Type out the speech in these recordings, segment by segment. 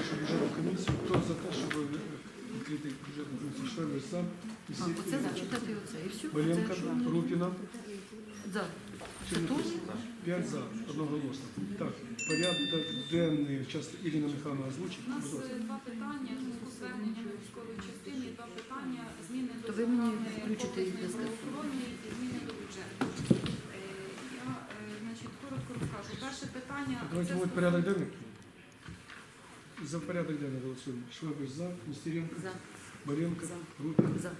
нашу бюджетну комісію. Хто за те, щоб відкрити бюджетну комісію? Швемер сам. Це зачитати оце. І все. Боленко, Рупіна. За. П'ять за. Одноголосно. Так, порядок денний. Час Ірина Михайловна озвучить. У нас е, два питання у зв'язку з військової частини, два питання зміни до То ви і зміни до бюджету. Е, я, е, значить, коротко розкажу. Перше питання Давайте це- порядок денний. За порядок денний голосуємо. Швабиш за, Нестеренко, За. Маренко, За. Рупіна, За.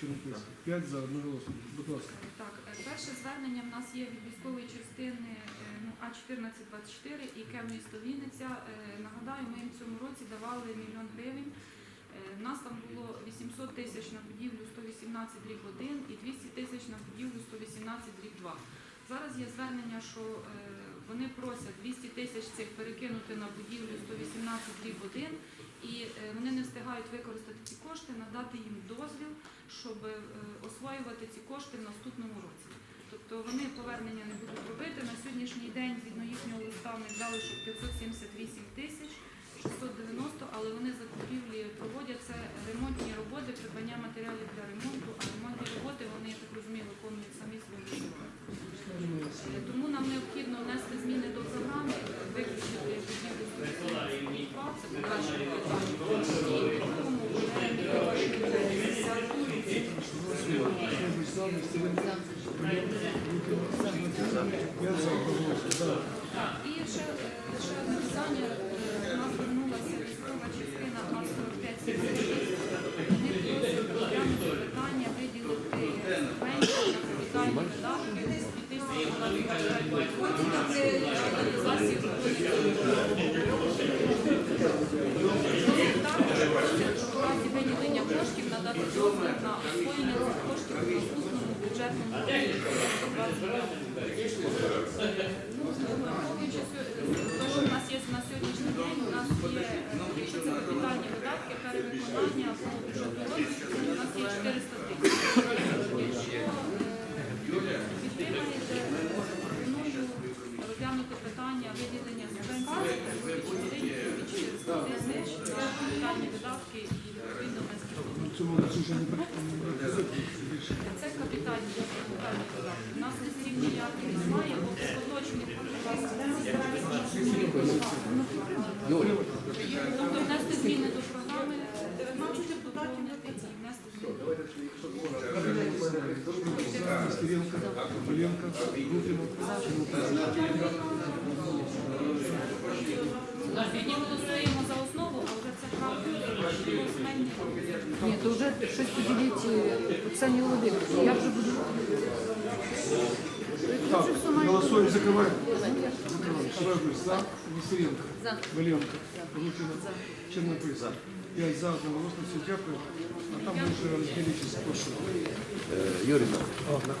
Чернопільська. 5 за, одноголосно. Будь ласка. Так, е, перше звернення в нас є від військової частини е, ну, А1424 і КЕМ місто Вінниця. Е, Нагадаю, ми їм в цьому році давали мільйон гривень. Е, У нас там було 800 тисяч на будівлю 118 рік 1 і 200 тисяч на будівлю 118 рік 2. Зараз є звернення, що е, вони просять 200 тисяч цих перекинути на будівлю 118 рік 1 і е, вони не встигають використати ці кошти, надати їм дозвіл, щоб е, освоювати ці кошти в наступному році. Тобто вони повернення не будуть робити. На сьогоднішній день, згідно їхнього листа, ми дали, що 578 тисяч 690, але вони закупівлі проводять це ремонтні роботи, придбання матеріалів для ремонту, а ремонтні роботи вони, я так розумію, виконують самі силами. Е, Тому нам необхідно внести зміни до програми, виключити будівлю 182, це покращення питання. І по другому вже Швабиш за, Нестеренко, Маренко, Рупіна, Чернопільська. 5 за, одноголосно. Да. І ще, одне питання. Нас звернулася військова частина А-45 Вони просять розглянути питання виділити субвенцію на капітальні видатки з 2025 року. Засіб в разі виділення коштів надати дозвіл на освоєння коштів бюджетному. Ну, враховуючи нас є на сьогоднішній день, у нас є, е, капітальні видатки, перевиконання по бюджету розвитку, у нас є 400 тисяч. Якщо е, підтримаєте, пропоную розглянути питання виділення субвенції в частині від 400 тисяч на капітальні видатки і відповідно внески. Ну, цього у нас вже не практикується більше. Це капітальні капітальні видатки. У нас листів ніяких немає, бо поточних Тобто внести зміни до програми, 19 доповнити і внести зміни. Ні, то вже щось поділіть Оксані Володимирівні. Я вже буду. Так, голосуємо, закриваємо. Закриваємо. За, Василенко. За. Маленко, Рупіна, За. 5 за, одноголосно. Все, дякую. А там розділитесь, хто. Юрій,